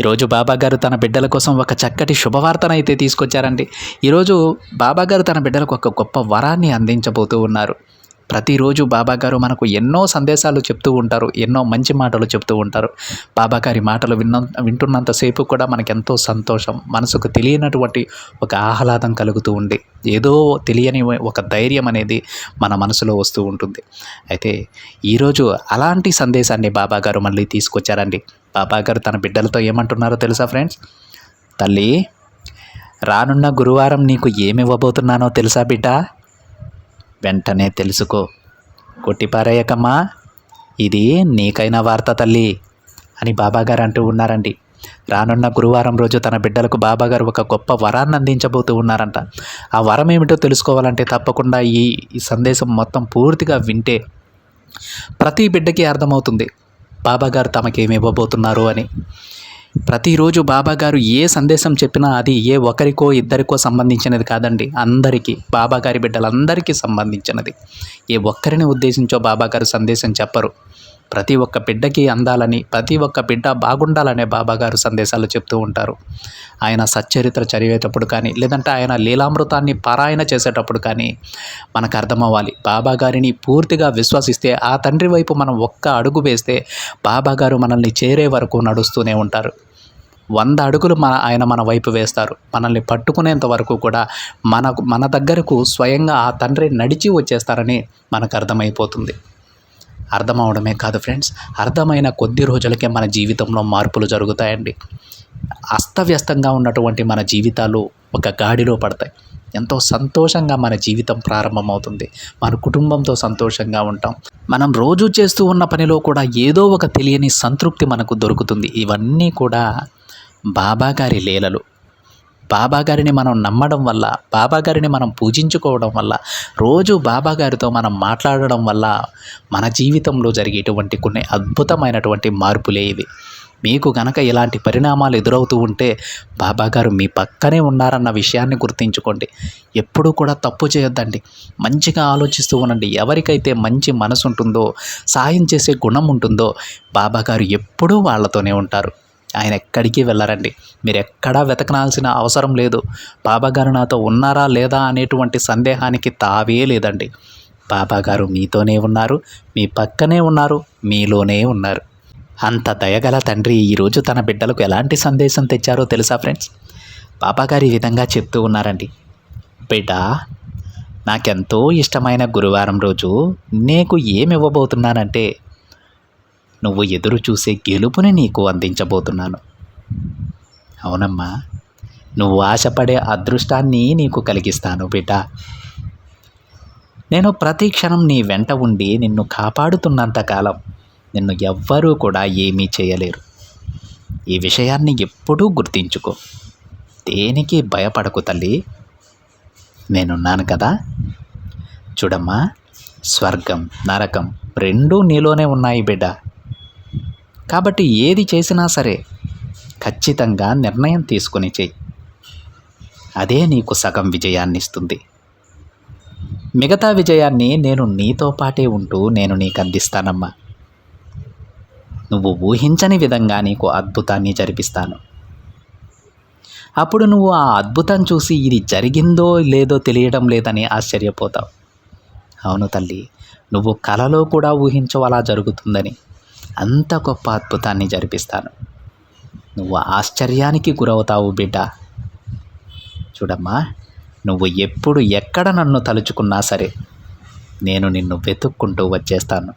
ఈరోజు బాబా గారు తన బిడ్డల కోసం ఒక చక్కటి శుభవార్తనైతే అయితే తీసుకొచ్చారండి. ఈరోజు బాబా గారు తన బిడ్డలకు ఒక గొప్ప వరాన్ని అందించబోతూ ఉన్నారు. ప్రతిరోజు బాబాగారు మనకు ఎన్నో సందేశాలు చెప్తూ ఉంటారు ఎన్నో మంచి మాటలు చెప్తూ ఉంటారు. బాబాగారి మాటలు విన్న వింటున్నంతసేపు కూడా మనకెంతో సంతోషం మనసుకు తెలియనటువంటి ఒక ఆహ్లాదం కలుగుతూ ఉంది. ఏదో తెలియని ఒక ధైర్యం అనేది మన మనసులో వస్తూ ఉంటుంది. అయితే ఈరోజు అలాంటి సందేశాన్ని బాబాగారు మళ్ళీ తీసుకొచ్చారండి. బాబాగారు తన బిడ్డలతో ఏమంటున్నారో తెలుసా ఫ్రెండ్స్? తల్లి రానున్న గురువారం నీకు ఏమి ఇవ్వబోతున్నానో తెలుసా బిడ్డ? వెంటనే తెలుసుకో. కొట్టిపారేయకమ్మా. ఇది నీకైన వార్త తల్లి అని బాబాగారు అంటూ ఉన్నారండి. రానున్న గురువారం రోజు తన బిడ్డలకు బాబాగారు ఒక గొప్ప వరాన్ని అందించబోతూ ఉన్నారంట. ఆ వరం ఏమిటో తెలుసుకోవాలంటే తప్పకుండా ఈ ఈ సందేశం మొత్తం పూర్తిగా వింటే ప్రతి బిడ్డకి అర్థమవుతుంది. బాబాగారు తమకేమి ఇవ్వబోతున్నారు అని. ప్రతిరోజు బాబాగారు ఏ సందేశం చెప్పినా అది ఏ ఒకరికో ఇద్దరికో సంబంధించినది కాదండి. అందరికీ బాబాగారి బిడ్డలందరికీ సంబంధించినది. ఏ ఒక్కరిని ఉద్దేశించో బాబాగారు సందేశం చెప్పరు. ప్రతి ఒక్క బిడ్డకి అందాలని ప్రతి ఒక్క బిడ్డ బాగుండాలనే బాబాగారు సందేశాలు చెప్తూ ఉంటారు. ఆయన సచ్చరిత్ర చదివేటప్పుడు కానీ లేదంటే ఆయన లీలామృతాన్ని పారాయణ చేసేటప్పుడు కానీ మనకు అర్థమవ్వాలి. బాబాగారిని పూర్తిగా విశ్వసిస్తే ఆ తండ్రి వైపు మనం ఒక్క అడుగు వేస్తే బాబాగారు మనల్ని చేరే వరకు నడుస్తూనే ఉంటారు. వంద అడుగులు మన ఆయన మన వైపు వేస్తారు. మనల్ని పట్టుకునేంత వరకు కూడా మన మన దగ్గరకు స్వయంగా ఆ తండ్రి నడిచి వచ్చేస్తారని మనకు అర్థమైపోతుంది. అర్థమవడమే కాదు ఫ్రెండ్స్. అర్థమైన కొద్ది రోజులకే మన జీవితంలో మార్పులు జరుగుతాయండి. అస్తవ్యస్తంగా ఉన్నటువంటి మన జీవితాలు ఒక గాడిలో పడతాయి. ఎంతో సంతోషంగా మన జీవితం ప్రారంభమవుతుంది. మన కుటుంబంతో సంతోషంగా ఉంటాం. మనం రోజు చేస్తూ ఉన్న పనిలో కూడా ఏదో ఒక తెలియని సంతృప్తి మనకు దొరుకుతుంది. ఇవన్నీ కూడా బాబాగారి లీలలు. బాబాగారిని మనం నమ్మడం వల్ల బాబాగారిని మనం పూజించుకోవడం వల్ల రోజు బాబాగారితో మనం మాట్లాడడం వల్ల మన జీవితంలో జరిగేటువంటి కొన్ని అద్భుతమైనటువంటి మార్పులే ఇవి. మీకు గనక ఇలాంటి పరిణామాలు ఎదురవుతూ ఉంటే బాబాగారు మీ పక్కనే ఉన్నారన్న విషయాన్ని గుర్తుంచుకోండి. ఎప్పుడూ కూడా తప్పు చేయొద్దండి. మంచిగా ఆలోచిస్తూ ఉండండి. ఎవరికైతే మంచి మనసు ఉంటుందో సాయం చేసే గుణం ఉంటుందో బాబాగారు ఎప్పుడూ వాళ్ళతోనే ఉంటారు. ఆయన ఎక్కడికి వెళ్ళరండి? మీరు ఎక్కడా వెతకనాల్సిన అవసరం లేదు. బాబాగారు నాతో ఉన్నారా లేదా అనేటువంటి సందేహానికి తావే లేదండి. బాబాగారు మీతోనే ఉన్నారు మీ పక్కనే ఉన్నారు మీలోనే ఉన్నారు. అంత దయగల తండ్రి ఈరోజు తన బిడ్డలకు ఎలాంటి సందేశం తెచ్చారో తెలుసా ఫ్రెండ్స్? బాబాగారు ఈ విధంగా చెప్తూ ఉన్నారండి. బిడ్డ నాకెంతో ఇష్టమైన గురువారం రోజు నీకు ఏమి ఇవ్వబోతున్నానంటే నువ్వు ఎదురు చూసే గెలుపుని నీకు అందించబోతున్నాను. అవునమ్మా నువ్వు ఆశపడే అదృష్టాన్ని నీకు కలిగిస్తాను బిడ్డ. నేను ప్రతి క్షణం నీ వెంట ఉండి నిన్ను కాపాడుతున్నంతకాలం నిన్ను ఎవ్వరూ కూడా ఏమీ చేయలేరు. ఈ విషయాన్ని ఎప్పుడూ గుర్తించుకో. దేనికి భయపడకు తల్లి? నేనున్నాను కదా. చూడమ్మా స్వర్గం నరకం రెండూ నీలోనే ఉన్నాయి బిడ్డ. కాబట్టి ఏది చేసినా సరే ఖచ్చితంగా నిర్ణయం తీసుకుని చెయ్యి అదే నీకు సగం విజయాన్ని ఇస్తుంది మిగతా విజయాన్ని నేను నీతో పాటే ఉంటూ నేను నీకు అందిస్తానమ్మా నువ్వు ఊహించని విధంగా నీకు అద్భుతాన్ని జరిపిస్తాను. అప్పుడు నువ్వు ఆ అద్భుతం చూసి ఇది జరిగిందో లేదో తెలియడం లేదని ఆశ్చర్యపోతావు. అవును తల్లి నువ్వు కలలో కూడా ఊహించవు అలా జరుగుతుందని. అంత గొప్ప అద్భుతాన్ని జరిపిస్తాను. నువ్వు ఆశ్చర్యానికి గురవుతావు బిడ్డ. చూడమ్మా నువ్వు ఎప్పుడు ఎక్కడ నన్ను తలుచుకున్నా సరే నేను నిన్ను వెతుక్కుంటూ వచ్చేస్తాను.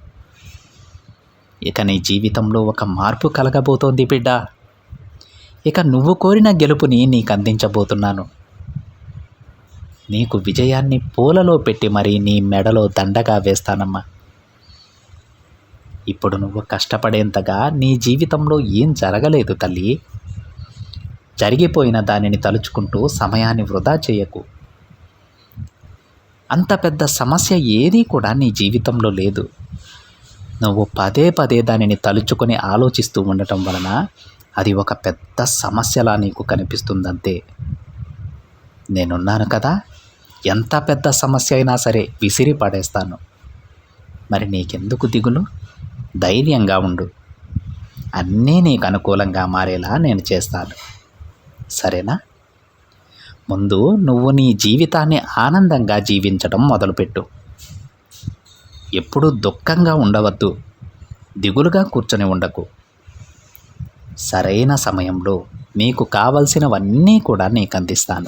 ఇక నీ జీవితంలో ఒక మార్పు కలగబోతోంది బిడ్డ. ఇక నువ్వు కోరిన గెలుపుని నీకు అందించబోతున్నాను. నీకు విజయాన్ని పూలలో పెట్టి మరీ నీ మెడలో దండగా వేస్తానమ్మా. ఇప్పుడు నువ్వు కష్టపడేంతగా నీ జీవితంలో ఏం జరగలేదు తల్లి. జరిగిపోయిన దానిని తలుచుకుంటూ సమయాన్ని వృధా చేయకు. అంత పెద్ద సమస్య ఏదీ కూడా నీ జీవితంలో లేదు. నువ్వు పదే పదే దానిని తలుచుకొని ఆలోచిస్తూ ఉండటం వలన అది ఒక పెద్ద సమస్యలా నీకు కనిపిస్తుందంతే. నేనున్నాను కదా. ఎంత పెద్ద సమస్య అయినా సరే విసిరి పడేస్తాను మరి నీకెందుకు దిగులు? ధైర్యంగా ఉండు. అన్నీ నీకు అనుకూలంగా మారేలా నేను చేస్తాను. సరేనా? ముందు నువ్వు నీ జీవితాన్ని ఆనందంగా జీవించడం మొదలుపెట్టు. ఎప్పుడూ దుఃఖంగా ఉండవద్దు. దిగులుగా కూర్చొని ఉండకు. సరైన సమయంలో నీకు కావలసినవన్నీ కూడా నీకు అందిస్తాను.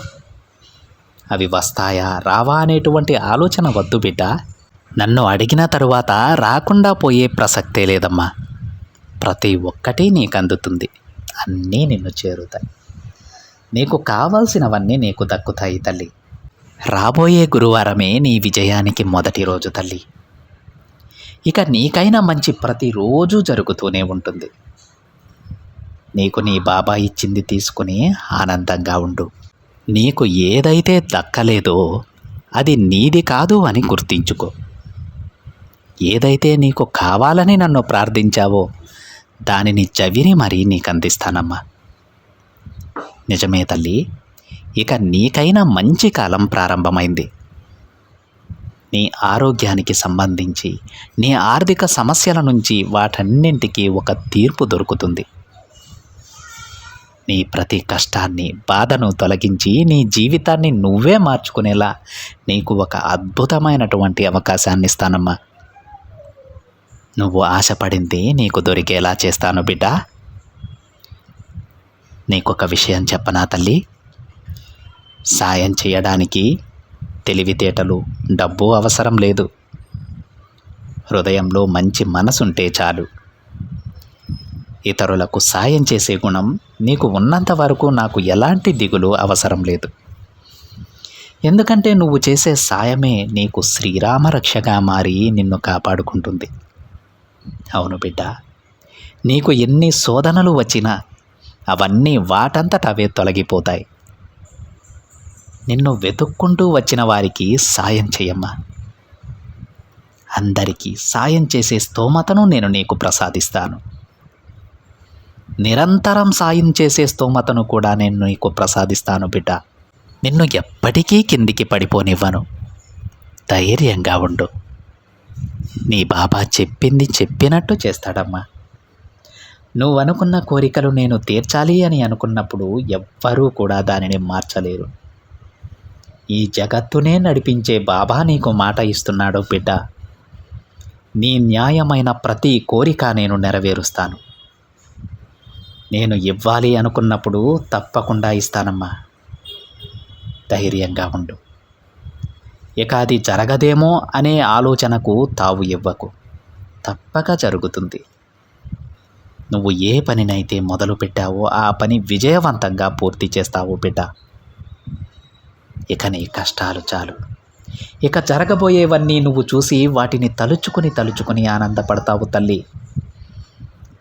అవి వస్తాయా? రావా? అనేటువంటి ఆలోచన వద్దు బిడ్డ. నన్ను అడిగిన తరువాత రాకుండా పోయే ప్రసక్తే లేదమ్మా. ప్రతి ఒక్కటి నీకు అందుతుంది అన్నీ నిన్ను చేరుతాయి. నీకు కావాల్సినవన్నీ నీకు దక్కుతాయి తల్లి. రాబోయే గురువారమే నీ విజయానికి మొదటి రోజు తల్లి. ఇక నీకైనా మంచి ప్రతిరోజు జరుగుతూనే ఉంటుంది. నీకు నీ బాబా ఇచ్చింది తీసుకుని ఆనందంగా ఉండు. నీకు ఏదైతే దక్కలేదో అది నీది కాదు అని గుర్తించుకో. ఏదైతే నీకు కావాలని నన్ను ప్రార్థించావో దానిని చవిరి మరీ నీకు అందిస్తానమ్మా నిజమే తల్లి ఇక నీకైనా మంచి కాలం ప్రారంభమైంది. నీ ఆరోగ్యానికి సంబంధించి నీ ఆర్థిక సమస్యల నుంచి వాటన్నింటికీ ఒక తీర్పు దొరుకుతుంది. నీ ప్రతి కష్టాన్ని బాధను తొలగించి నీ జీవితాన్ని నువ్వే మార్చుకునేలా నీకు ఒక అద్భుతమైనటువంటి అవకాశాన్ని ఇస్తానమ్మా. నువ్వు ఆశపడింది నీకు దొరికేలా చేస్తాను బిడ్డ. నీకొక విషయం చెప్పనా తల్లి? సాయం చేయడానికి తెలివితేటలు డబ్బు అవసరం లేదు. హృదయంలో మంచి మనసుంటే చాలు. ఇతరులకు సాయం చేసే గుణం నీకు ఉన్నంత వరకు నాకు ఎలాంటి దిగులు అవసరం లేదు. ఎందుకంటే నువ్వు చేసే సాయమే నీకు శ్రీరామ రక్షగా మారి నిన్ను కాపాడుకుంటుంది. అవును బిడ్డ. నీకు ఎన్ని శోధనలు వచ్చినా అవన్నీ వాటంతట అవే తొలగిపోతాయి. నిన్ను వెతుక్కుంటూ వచ్చిన వారికి సాయం చేయమ్మా. అందరికీ సాయం చేసే స్తోమతను నేను నీకు ప్రసాదిస్తాను. నిరంతరం సాయం చేసే స్తోమతను కూడా నేను నీకు ప్రసాదిస్తాను బిడ్డ. నిన్ను ఎప్పటికీ కిందికి పడిపోనివ్వను. ధైర్యంగా ఉండు. నీ బాబా చెప్పింది చెప్పినట్టు చేస్తాడమ్మా. నువ్వు అనుకున్న కోరికలు నేను తీర్చాలి అని అనుకున్నప్పుడు ఎవ్వరూ కూడా దానిని మార్చలేరు. ఈ జగత్తునే నడిపించే బాబా నీకు మాట ఇస్తున్నాడు బిడ్డ. నీ న్యాయమైన ప్రతి కోరిక నేను నెరవేరుస్తాను. నేను ఇవ్వాలి అనుకున్నప్పుడు తప్పకుండా ఇస్తానమ్మా. ధైర్యంగా ఉండు. ఇక అది జరగదేమో అనే ఆలోచనకు తావు ఇవ్వకు. తప్పక జరుగుతుంది. నువ్వు ఏ పనినైతే మొదలు పెట్టావో ఆ పని విజయవంతంగా పూర్తి చేస్తావు బిడ్డ. ఇక నీ కష్టాలు చాలు. ఇక జరగబోయేవన్నీ నువ్వు చూసి వాటిని తలుచుకుని తలుచుకుని ఆనందపడతావు తల్లి.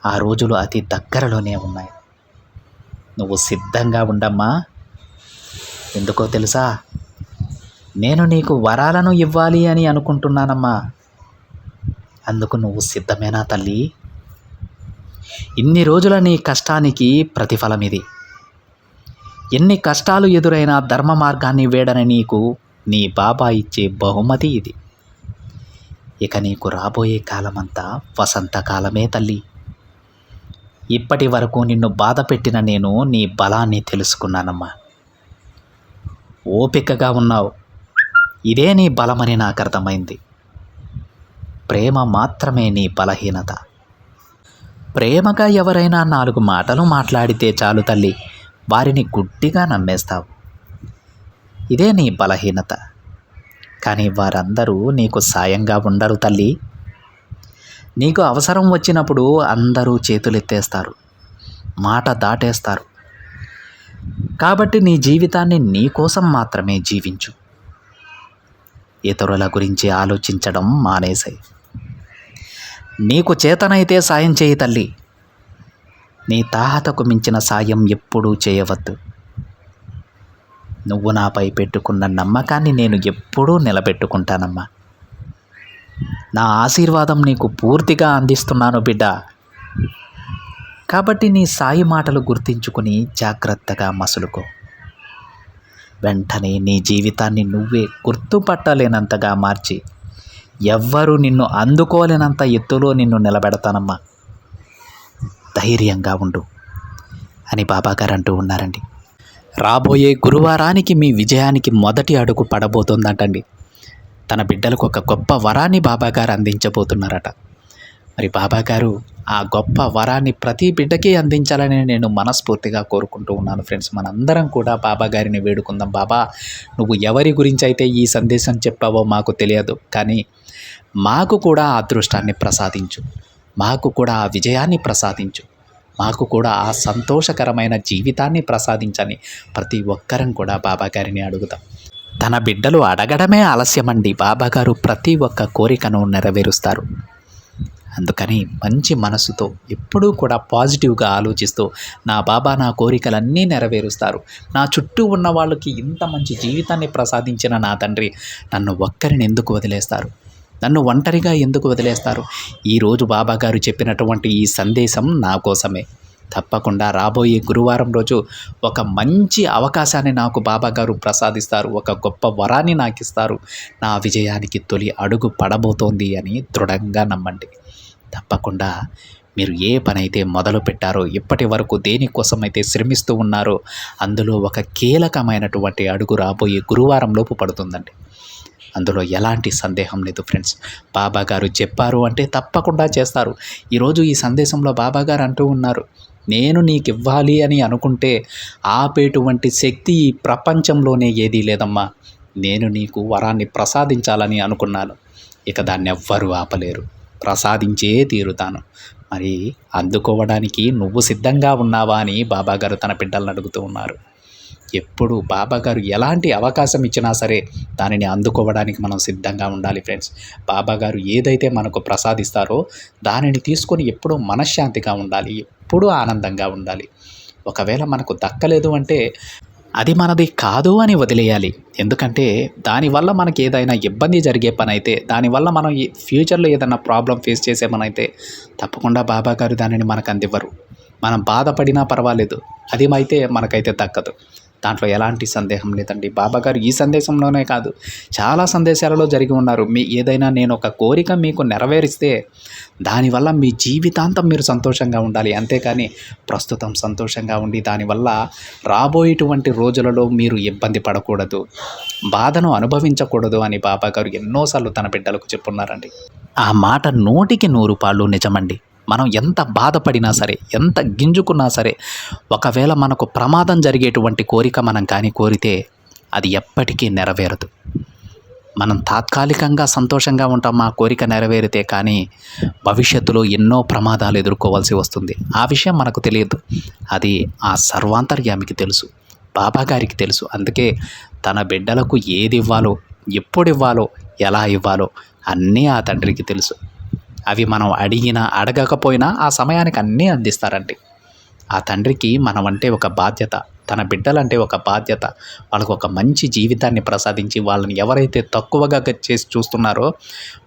ఆ రోజులు అతి దగ్గరలోనే ఉన్నాయి. నువ్వు సిద్ధంగా ఉండమ్మా. ఎందుకో తెలుసా? నేను నీకు వరాలను ఇవ్వాలి అని అనుకుంటున్నానమ్మా. అందుకు నువ్వు సిద్ధమేనా తల్లి? ఇన్ని రోజుల నీ కష్టానికి ప్రతిఫలం ఇది. ఎన్ని కష్టాలు ఎదురైనా ధర్మ మార్గాన్ని వేడని నీకు నీ బాబా ఇచ్చే బహుమతి ఇది. ఇక నీకు రాబోయే కాలమంతా వసంతకాలమే తల్లి. ఇప్పటి వరకు నిన్ను బాధ పెట్టిన నేను నీ బలాన్ని తెలుసుకున్నానమ్మా. ఓపికగా ఉన్నావు. ఇదే నీ బలమని నాకు అర్థమైంది. ప్రేమ మాత్రమే నీ బలహీనత. ప్రేమగా ఎవరైనా నాలుగు మాటలు మాట్లాడితే చాలు తల్లి వారిని గుడ్డిగా నమ్మేస్తావు. ఇదే నీ బలహీనత. కానీ వారందరూ నీకు సాయంగా ఉండరు తల్లి. నీకు అవసరం వచ్చినప్పుడు అందరూ చేతులెత్తేస్తారు. మాట దాటేస్తారు. కాబట్టి నీ జీవితాన్ని నీ కోసం మాత్రమే జీవించు. ఇతరుల గురించి ఆలోచించడం మానేసాయి. నీకు చేతనైతే సాయం చేయి తల్లి. నీ తాహతకు మించిన సాయం ఎప్పుడూ చేయవద్దు. నువ్వు నాపై పెట్టుకున్న నమ్మకాన్ని నేను ఎప్పుడూ నిలబెట్టుకుంటానమ్మా. నా ఆశీర్వాదం నీకు పూర్తిగా అందిస్తున్నాను బిడ్డ. కాబట్టి నీ సాయి మాటలు గుర్తించుకుని జాగ్రత్తగా మసులుకో. వెంటనే నీ జీవితాన్ని నువ్వే గుర్తుపట్టలేనంతగా మార్చి ఎవ్వరూ నిన్ను అందుకోలేనంత ఎత్తులో నిన్ను నిలబెడతానమ్మా. ధైర్యంగా ఉండు అని బాబాగారు అంటూ ఉన్నారండి. రాబోయే గురువారానికి మీ విజయానికి మొదటి అడుగు పడబోతోందంటండి. తన బిడ్డలకు ఒక గొప్ప వరాన్ని బాబాగారు అందించబోతున్నారట. మరి బాబాగారు ఆ గొప్ప వరాన్ని ప్రతి బిడ్డకి అందించాలని నేను మనస్ఫూర్తిగా కోరుకుంటూ ఉన్నాను ఫ్రెండ్స్. మనందరం కూడా బాబా గారిని వేడుకుందాం. బాబా నువ్వు ఎవరి గురించి అయితే ఈ సందేశం చెప్పావో మాకు తెలియదు. కానీ మాకు కూడా ఆ అదృష్టాన్ని ప్రసాదించు. మాకు కూడా ఆ విజయాన్ని ప్రసాదించు. మాకు కూడా ఆ సంతోషకరమైన జీవితాన్ని ప్రసాదించని ప్రతి ఒక్కరం కూడా బాబా గారిని అడుగుదాం. తన బిడ్డలు అడగడమే ఆలస్యమండి. బాబాగారు ప్రతి ఒక్క కోరికను నెరవేరుస్తారు. అందుకని మంచి మనసుతో ఎప్పుడూ కూడా పాజిటివ్గా ఆలోచిస్తూ నా బాబా నా కోరికలన్నీ నెరవేరుస్తారు. నా చుట్టూ ఉన్న వాళ్ళకి ఇంత మంచి జీవితాన్ని ప్రసాదించిన నా తండ్రి నన్ను ఒక్కరిని ఎందుకు వదిలేస్తారు? నన్ను ఒంటరిగా ఎందుకు వదిలేస్తారు? ఈరోజు బాబా గారు చెప్పినటువంటి ఈ సందేశం నా కోసమే. తప్పకుండా రాబోయే గురువారం రోజు ఒక మంచి అవకాశాన్ని నాకు బాబా గారు ప్రసాదిస్తారు. ఒక గొప్ప వరాన్ని నాకు ఇస్తారు నా విజయానికి తొలి అడుగు పడబోతోంది అని దృఢంగా నమ్మండి. తప్పకుండా మీరు ఏ పనైతే మొదలు పెట్టారో ఇప్పటి వరకు అయితే శ్రమిస్తూ ఉన్నారో అందులో ఒక కీలకమైనటువంటి అడుగు రాబోయే గురువారం లోపు పడుతుందండి. అందులో ఎలాంటి సందేహం లేదు ఫ్రెండ్స్. బాబా గారు చెప్పారు అంటే తప్పకుండా చేస్తారు. ఈరోజు ఈ సందేశంలో బాబా గారు అంటూ ఉన్నారు నేను నీకు ఇవ్వాలి అని అనుకుంటే ఆపేటువంటి శక్తి ఈ ప్రపంచంలోనే ఏదీ లేదమ్మా. నేను నీకు వరాన్ని ప్రసాదించాలని అనుకున్నాను. ఇక దాన్ని ఎవ్వరూ ఆపలేరు. ప్రసాదించే తీరుతాను. మరి అందుకోవడానికి నువ్వు సిద్ధంగా ఉన్నావా అని బాబాగారు తన బిడ్డలను అడుగుతూ ఉన్నారు. ఎప్పుడు బాబాగారు ఎలాంటి అవకాశం ఇచ్చినా సరే దానిని అందుకోవడానికి మనం సిద్ధంగా ఉండాలి ఫ్రెండ్స్. బాబాగారు ఏదైతే మనకు ప్రసాదిస్తారో దానిని తీసుకొని ఎప్పుడూ మనశ్శాంతిగా ఉండాలి ఎప్పుడూ ఆనందంగా ఉండాలి. ఒకవేళ మనకు దక్కలేదు అంటే అది మనది కాదు అని వదిలేయాలి. ఎందుకంటే దానివల్ల మనకి ఏదైనా ఇబ్బంది జరిగే పని అయితే దానివల్ల మనం ఈ ఫ్యూచర్లో ఏదైనా ప్రాబ్లం ఫేస్ చేసే పనైతే తప్పకుండా బాబా గారు దానిని మనకు అందివ్వరు మనం బాధపడినా పర్వాలేదు. అది అయితే మనకైతే దక్కదు దాంట్లో ఎలాంటి సందేహం లేదండి. బాబా గారు ఈ సందేశంలోనే కాదు చాలా సందేశాలలో జరిగి ఉన్నారు. మీ ఏదైనా నేను ఒక కోరిక మీకు నెరవేరిస్తే దానివల్ల మీ జీవితాంతం మీరు సంతోషంగా ఉండాలి. అంతేకాని ప్రస్తుతం సంతోషంగా ఉండి దానివల్ల రాబోయేటువంటి రోజులలో మీరు ఇబ్బంది పడకూడదు బాధను అనుభవించకూడదు అని బాబా గారు ఎన్నోసార్లు తన బిడ్డలకు చెప్పున్నారండి. ఆ మాట నూటికి నూరు పాళ్ళు నిజమండి. మనం ఎంత బాధపడినా సరే ఎంత గింజుకున్నా సరే ఒకవేళ మనకు ప్రమాదం జరిగేటువంటి కోరిక మనం కానీ కోరితే అది ఎప్పటికీ నెరవేరదు. మనం తాత్కాలికంగా సంతోషంగా ఉంటాం ఆ కోరిక నెరవేరితే కానీ భవిష్యత్తులో ఎన్నో ప్రమాదాలు ఎదుర్కోవాల్సి వస్తుంది. ఆ విషయం మనకు తెలియదు. అది ఆ సర్వాంతర్యామికి తెలుసు. బాబా గారికి తెలుసు. అందుకే తన బిడ్డలకు ఏది ఇవ్వాలో ఎప్పుడు ఇవ్వాలో ఎలా ఇవ్వాలో అన్నీ ఆ తండ్రికి తెలుసు. అవి మనం అడిగినా అడగకపోయినా ఆ సమయానికి అన్నీ అందిస్తారండి. ఆ తండ్రికి మనం అంటే ఒక బాధ్యత తన బిడ్డలంటే ఒక బాధ్యత. వాళ్ళకు ఒక మంచి జీవితాన్ని ప్రసాదించి వాళ్ళని ఎవరైతే తక్కువగా చేసి చూస్తున్నారో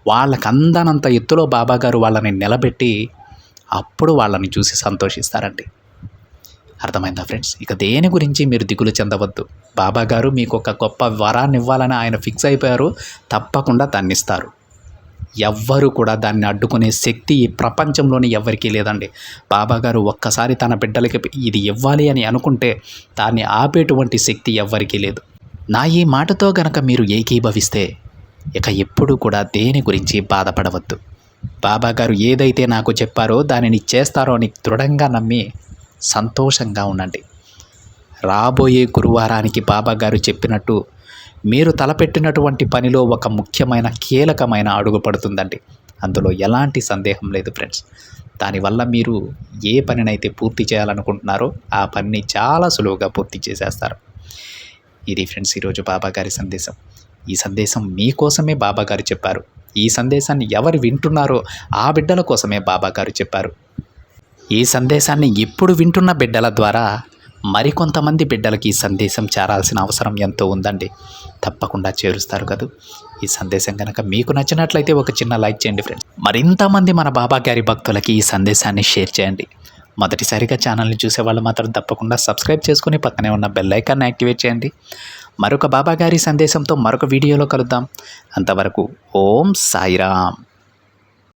వాళ్ళకి అందనంత ఎత్తులో బాబాగారు వాళ్ళని నిలబెట్టి అప్పుడు వాళ్ళని చూసి సంతోషిస్తారండి. అర్థమైందా ఫ్రెండ్స్? ఇక దేని గురించి మీరు దిగులు చెందవద్దు. బాబాగారు మీకు ఒక గొప్ప వరాన్ని ఇవ్వాలని ఆయన ఫిక్స్ అయిపోయారు తప్పకుండా దాన్ని ఇస్తారు ఎవ్వరు కూడా దాన్ని అడ్డుకునే శక్తి ఈ ప్రపంచంలోనే ఎవ్వరికీ లేదండి. బాబా గారు ఒక్కసారి తన బిడ్డలకి ఇది ఇవ్వాలి అని అనుకుంటే దాన్ని ఆపేటువంటి శక్తి ఎవ్వరికీ లేదు. నా ఈ మాటతో గనక మీరు ఏకీభవిస్తే ఇక ఎప్పుడూ కూడా దేని గురించి బాధపడవద్దు. బాబా గారు ఏదైతే నాకు చెప్పారో దానిని చేస్తారో అని దృఢంగా నమ్మి సంతోషంగా ఉండండి. రాబోయే గురువారానికి బాబా గారు చెప్పినట్టు మీరు తలపెట్టినటువంటి పనిలో ఒక ముఖ్యమైన కీలకమైన అడుగు పడుతుందండి. అందులో ఎలాంటి సందేహం లేదు ఫ్రెండ్స్. దానివల్ల మీరు ఏ పనినైతే పూర్తి చేయాలనుకుంటున్నారో ఆ పనిని చాలా సులువుగా పూర్తి చేసేస్తారు. ఇది ఫ్రెండ్స్ ఈరోజు బాబా గారి సందేశం. ఈ సందేశం మీకోసమే బాబాగారు చెప్పారు. ఈ సందేశాన్ని ఎవరు వింటున్నారో ఆ బిడ్డల కోసమే బాబా గారు చెప్పారు. ఈ సందేశాన్ని ఇప్పుడు వింటున్న బిడ్డల ద్వారా మరికొంతమంది బిడ్డలకి ఈ సందేశం చేరాల్సిన అవసరం ఎంతో ఉందండి. తప్పకుండా చేరుస్తారు కదా. ఈ సందేశం కనుక మీకు నచ్చినట్లయితే ఒక చిన్న లైక్ చేయండి ఫ్రెండ్స్. మరింతమంది మన బాబా గారి భక్తులకి ఈ సందేశాన్ని షేర్ చేయండి. మొదటిసారిగా ఛానల్ని చూసే వాళ్ళు మాత్రం తప్పకుండా సబ్స్క్రైబ్ చేసుకుని పక్కనే ఉన్న బెల్ ఐకాన్ని యాక్టివేట్ చేయండి. మరొక బాబా గారి సందేశంతో మరొక వీడియోలో కలుద్దాం. అంతవరకు ఓం సాయిరామ్.